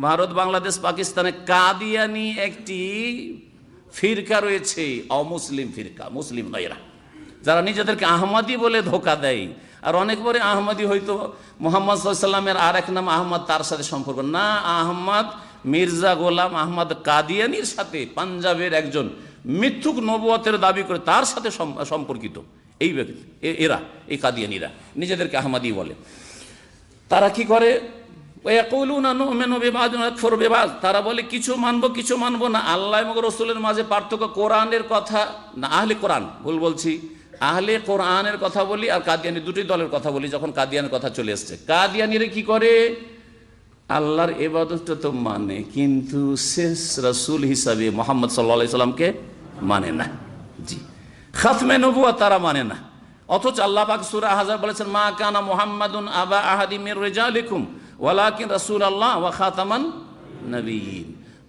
ভারত, বাংলাদেশ, পাকিস্তানে কাদিয়ানি একটি ফিরকা রয়েছে, অমুসলিম ফিরকা, মুসলিম নয় এরা। যারা নিজেদেরকে আহমাদি বলে ধোকা দেয়। আর অনেক পরে আহমদি হয়তো মোহাম্মদ সাল্লামের আর এক নাম আহমদ, তার সাথে সম্পর্ক। না, আহমদ মির্জা গোলাম আহমদ কাদিয়ানির সাথে, পাঞ্জাবের একজন মিথ্যুক নবুয়তের দাবি করে তার সাথে সম্পর্কিত। এই ব্যক্তি এরা, এই কাদিয়ানিরা, নিজেদেরকে আহমাদি বলে। তারা কি করে? তারা বলে, কিছু মানবো কিছু মানবো না। আল্লাহ এবং রসুলের মাঝে পার্থক্য কোরআনের কথা না, আহলে কোরআন। ভুল বলছি। আহলে কোরআনের কথা বলি আর কাদিয়ানি, দুটি দলের কথা বলি যখন কাদিয়ানের কথা চলে এসছে। কাদিয়ানিরা কি করে? আল্লাহর এবাদতটা তো মানে কিন্তু শেষ রাসূল হিসাবে মোহাম্মদ সাল্লাহ সাল্লামকে মানে না। জি। খাতমে নবুয়া তারা মানে না। অথচ আল্লাহ পাক সূরা হাজার বলেছেন, মা কানা মুহাম্মাদুন আবা আহাদি মির রিজালিকুম। ওয়ালাকিন রাসূলুল্লাহ ওয়া খাতামান নবীন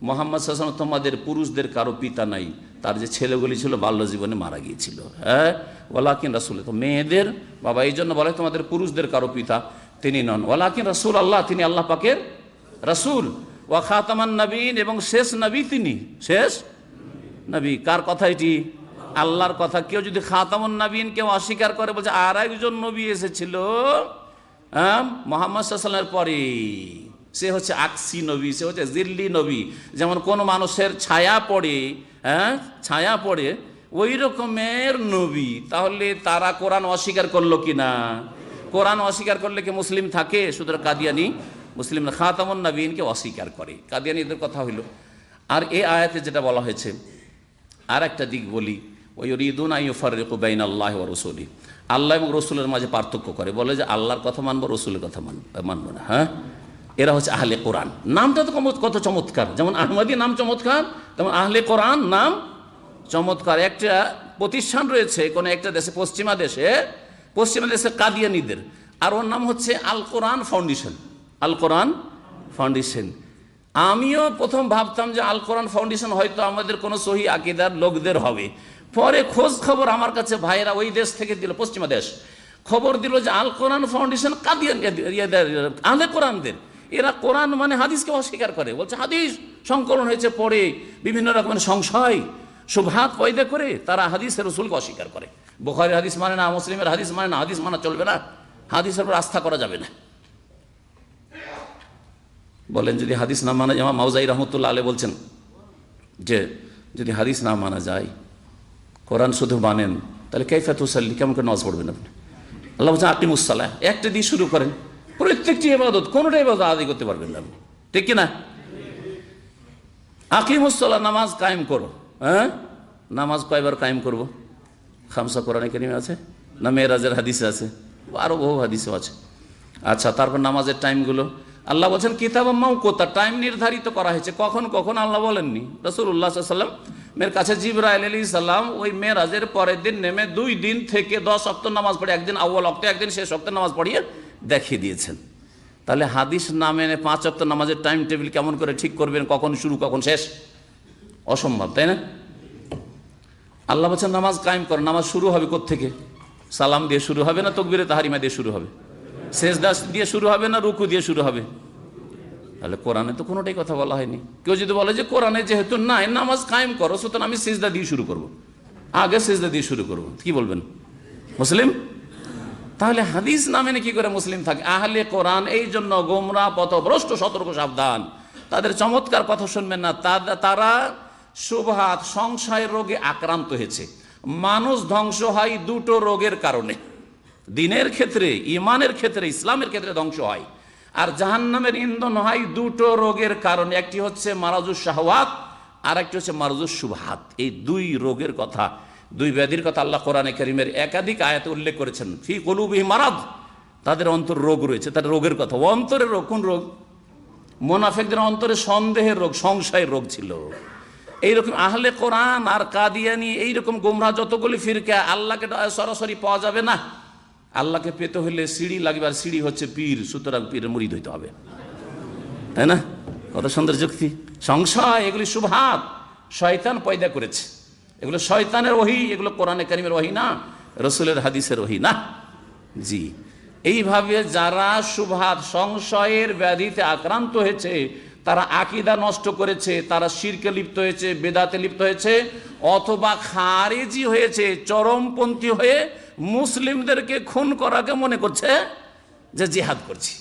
মোহাম্মদ সাল্লাল্লাহু তোমাদের পুরুষদের কারও পিতা নাই, তার যে ছেলেগুলি ছিল বাল্য জীবনে মারা গিয়েছিল হ্যাঁ? ওয়ালাকিন রাসূল, তো মেয়েদের বাবা এই জন্য বলে তোমাদের পুরুষদের কারও পিতা তিনি নন। ওয়ালাকিন রাসূল আল্লাহ তিনি আল্লাহ পাকের রাসূল। ওয়া খাতামান নবীন এবং শেষ নবী তিনি, শেষ নবী। কার কথা এটি? আল্লাহর কথা। কেউ যদি খাতামুন নবীন কেউ অস্বীকার করে বলছে আর একজন নবী এসেছিল। মোহাম্মদ সাল্লামের পরে সে হচ্ছে আকসি নবী, সে হচ্ছে জিল্লি নবী। যেমন কোন মানুষের ছায়া পড়ে হ্যাঁ ছায়া পড়ে ওই রকমের নবী। তাহলে তারা কোরআন অস্বীকার করল কি না কোরআন অস্বীকার করলে কি মুসলিম থাকে? সুতরাং কাদিয়ানি মুসলিম খাতামুন নবীনকে অস্বীকার করে। কাদিয়ানি এদের কথা হইল। আর এ আয়াতে যেটা বলা হয়েছে আর একটা দিক বলি। ওই রিদুন আইফারিকু বাইন আল্লাহ ও রসুলি আল্লাহ এবং রসুলের মাঝে পার্থক্য করে, বলে যে আল্লাহর কথা মানবো, রসুলের কথা মানবো না হ্যাঁ? এরা হচ্ছে আহলে কোরআন। নামটা তো কত চমৎকার। যেমন আহমদি নাম চমৎকার, তেমন আহলে কোরআন নাম চমৎকার। একটা প্রতিষ্ঠান রয়েছে, কোনো একটা দেশে, পশ্চিমা দেশে পশ্চিমা দেশে কাদিয়ানিদের। আর ওর নাম হচ্ছে আল কোরআন ফাউন্ডেশন। আল কোরআন ফাউন্ডেশন। আমিও প্রথম ভাবতাম যে আল কোরআন ফাউন্ডেশন হয়তো আমাদের কোনো সহি আকিদার লোকদের হবে। পরে খোঁজ খবর আমার কাছে ভাইয়েরা ওই দেশ থেকে দিল, পশ্চিমা দেশ। খবর দিল যে আল কোরআন ফাউন্ডেশন কাদিয়ান আহলে কোরআনদের। এরা কোরআন মানে হাদিসকে অস্বীকার করে। বলছে, হাদিস সংকলন হয়েছে পরে, বিভিন্ন রকমের সংশয় সুভাত পয়দা করে তারা হাদিসের রসুলকে অস্বীকার করে। বোখারের হাদিস মানে না, মুসলিমের হাদিস মানে না, হাদিস মানা চলবে না। হাদিসের উপর আস্থা করা যাবে না। বলেন, যদি হাদিস না মানা যায় মাউজাই রহমতুল্লাহ আলে বলছেন যে, যদি হাদিস না মানা যায় কোরআন শুধু মানেন তাহলে কৈফাত হুসাল্লি কেমন করে নামাজ পড়বেন আপনি? আল্লাহ বলছেন আকিমুসাল্লাহ একটা দিয়ে শুরু করেন। প্রত্যেকটি এবাদত কোনোটা এবাদত আদি করতে পারবেন না আপনি। ঠিক কিনা? আকিমুসাল্লাহ নামাজ কায়েম করো। হ্যাঁ? নামাজ কয়বার কায়েম করব? খামসা কোরআনে কেরিমে আছে? না মেয়েরাজের হাদিসে আছে? আরও বহু হাদিসও আছে। আচ্ছা তারপর নামাজের টাইমগুলো। আল্লাহ বলছেন কিতাব কোথা টাইম নির্ধারিত করা হয়েছে। কখন কখন? আল্লাহ বলেননি। রসুল্লাহ সাল্লাম মেয়ের কাছে জিব্রাইল আলী সাল্লাম ওই মেয়েরাজের পরের দিন নেমে দুই দিন থেকে দশ অক্ত নামাজ পড়ে, একদিন আউ্বাল অক্ত একদিন শেষ অক্ত নামাজ পড়িয়ে দেখিয়ে দিয়েছেন। তাহলে হাদিস না মেনে পাঁচ অক্ত নামাজের টাইম টেবিল কেমন করে ঠিক করবেন, কখন শুরু, কখন শেষ? অসম্ভব, তাই না? আল্লাহ বলছেন, নামাজ কায়েম কর, নামাজ শুরু হবে থেকে সালাম দিয়ে শুরু হবে না তকবিরে তাহারিমা দিয়ে শুরু হবে? শেষ দাস দিয়ে শুরু হবে না রুকু দিয়ে শুরু হবে? তাহলে কোরআনে তো কোনোটাই কথা বলা হয়নি। কেউ যদি বলে যে কোরআনে যেহেতু নাই, নামাজ কায়েম করো, সুতরাং আমি সিজদা দিয়ে শুরু করব। আগে সিজদা দিয়ে শুরু করব। কি বলবেন? মুসলিম? তাহলে হাদিস না মেনে কি করে মুসলিম থাকে। আহলে কোরআন এই জন্য গোমরা, পথভ্রষ্ট, সতর্ক, সাবধান। তাদের চমৎকার কথা শুনবেন না। তারা সুভাত সংশয় রোগে আক্রান্ত হয়েছে। মানুষ ধ্বংস হয় দুটো রোগের কারণে। দিনের ক্ষেত্রে ইমানের ক্ষেত্রে, ইসলামের ক্ষেত্রে ধ্বংস হয়। আর জাহান্নামের ইন্ধন হয় দুটো রোগের কারণে। একটি হচ্ছে মারাজুস শাহওয়াত আর একটি হচ্ছে মারাজুস সুভাত এই দুই রোগের কথা, দুই ব্যাধির কথা আল্লাহ কোরআনে করিমের একাধিক আয়াতে উল্লেখ করেছেন। ফি কলুবিহি মারাদ, তাদের অন্তর রোগ রয়েছে, তাদের রোগের কথা। অন্তরের রোগ, কোন রোগ? মোনাফেকদের অন্তরে সন্দেহের রোগ, সংশয়ের রোগ ছিল। এইরকম আহলে কোরআন আর কাদিয়ানি এইরকম গোমরা যতগুলি ফিরকা, আল্লাহকে সরাসরি পাওয়া যাবে না। আল্লাহকে পেতে হলে সিঁড়ি লাগবে আর সিঁড়ি হচ্ছে পীর, সুতরাং পীরের মুড়ি হইতে হবে। তাই না? কত সুন্দর যুক্তি। সংশয়, এগুলি সুভাত শয়তান পয়দা করেছে। এগুলো শয়তানের ওহি, এগুলো কোরআনে কারিমের ওহি না, রসুলের হাদিসের ওহি না। জি। এইভাবে যারা সুভাত সংশয়ের ব্যাধিতে আক্রান্ত হয়েছে, তারা আকিদা নষ্ট করেছে, তারা শিরকে লিপ্ত হয়েছে, বেদাতে লিপ্ত হয়েছে, অথবা খারেজি হয়েছে, চরমপন্থী হয়ে মুসলিমদেরকে খুন করাকে মনে করছে যে জিহাদ করছি।